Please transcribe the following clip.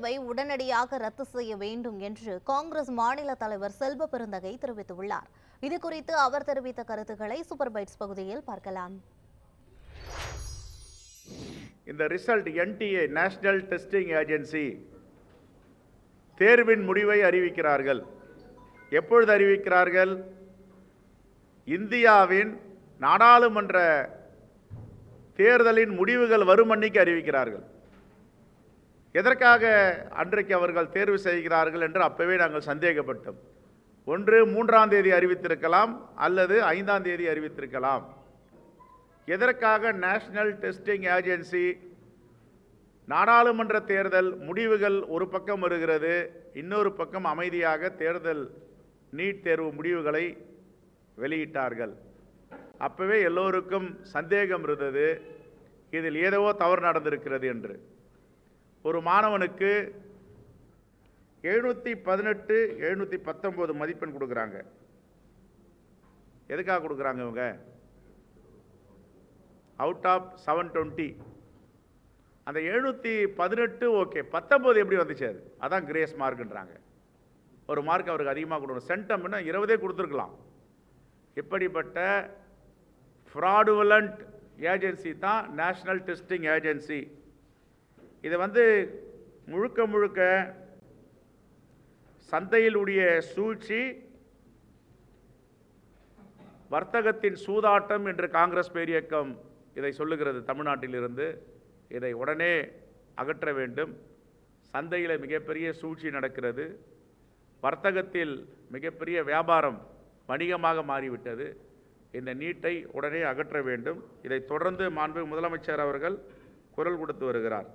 தேர்வை உடனடியாக ரத்து செய்ய வேண்டும் என்று காங்கிரஸ் மாநில தலைவர் செல்வ பெருந்தகை தெரிவித்துள்ளார். இது குறித்து அவர் தெரிவித்த கருத்துக்களை சூப்பர் பைட்ஸ் பகுதியில் பார்க்கலாம். இந்த result NDA national testing agency தேர்வின் முடிவை அறிவிக்கிறார்கள். எப்பொழுது அறிவிக்கிறார்கள்? இந்தியாவின் நாடாளுமன்ற தேர்தலின் முடிவுகள் வரும் அன்னைக்கு அறிவிக்கிறார்கள். எதற்காக அன்றைக்கு அவர்கள் தேர்வு செய்கிறார்கள் என்று அப்பவே நாங்கள் சந்தேகப்பட்டோம். ஒன்று மூன்றாம் தேதி அறிவித்திருக்கலாம் அல்லது ஐந்தாம் தேதி அறிவித்திருக்கலாம். எதற்காக நேஷனல் டெஸ்டிங் ஏஜென்சி நாடாளுமன்ற தேர்தல் முடிவுகள் ஒரு பக்கம் வருகிறது இன்னொரு பக்கம் அமைதியாக தேர்தல் நீட் தேர்வு முடிவுகளை வெளியிட்டார்கள். அப்பவே எல்லோருக்கும் சந்தேகம் இருந்தது இதில் ஏதோ தவறு நடந்திருக்கிறது என்று. ஒரு மாணவனுக்கு எழுநூற்றி பதினெட்டு எழுநூற்றி பத்தொம்போது மதிப்பெண் கொடுக்குறாங்க. எதுக்காக கொடுக்குறாங்க இவங்க? அவுட் ஆஃப் செவன் டுவெண்ட்டி அந்த எழுநூற்றி பதினெட்டு ஓகே பத்தொம்போது எப்படி வந்துச்சு அது? அதான் கிரேஸ் மார்க்குன்றாங்க ஒரு மார்க் அவருக்கு அதிகமாக கொடுக்கணும். சென்டம்னா இருபதே கொடுத்துருக்கலாம். இப்படிப்பட்ட ஃப்ராடுவலண்ட் ஏஜென்சி தான் நேஷ்னல் டெஸ்டிங் ஏஜென்சி இதை வந்து முழுக்க முழுக்க சந்தையிலுடைய சூழ்ச்சி வர்த்தகத்தின் சூதாட்டம் என்று காங்கிரஸ் பேரியக்கம் இதை சொல்லுகிறது. தமிழ்நாட்டிலிருந்து இதை உடனே அகற்ற வேண்டும். சந்தையில் மிகப்பெரிய சூழ்ச்சி நடக்கிறது. வர்த்தகத்தில் மிகப்பெரிய வியாபாரம் வணிகமாக மாறிவிட்டது. இந்த நீட்டை உடனே அகற்ற வேண்டும். இதை தொடர்ந்து மாண்பு முதலமைச்சர் அவர்கள் குரல் கொடுத்து வருகிறார்.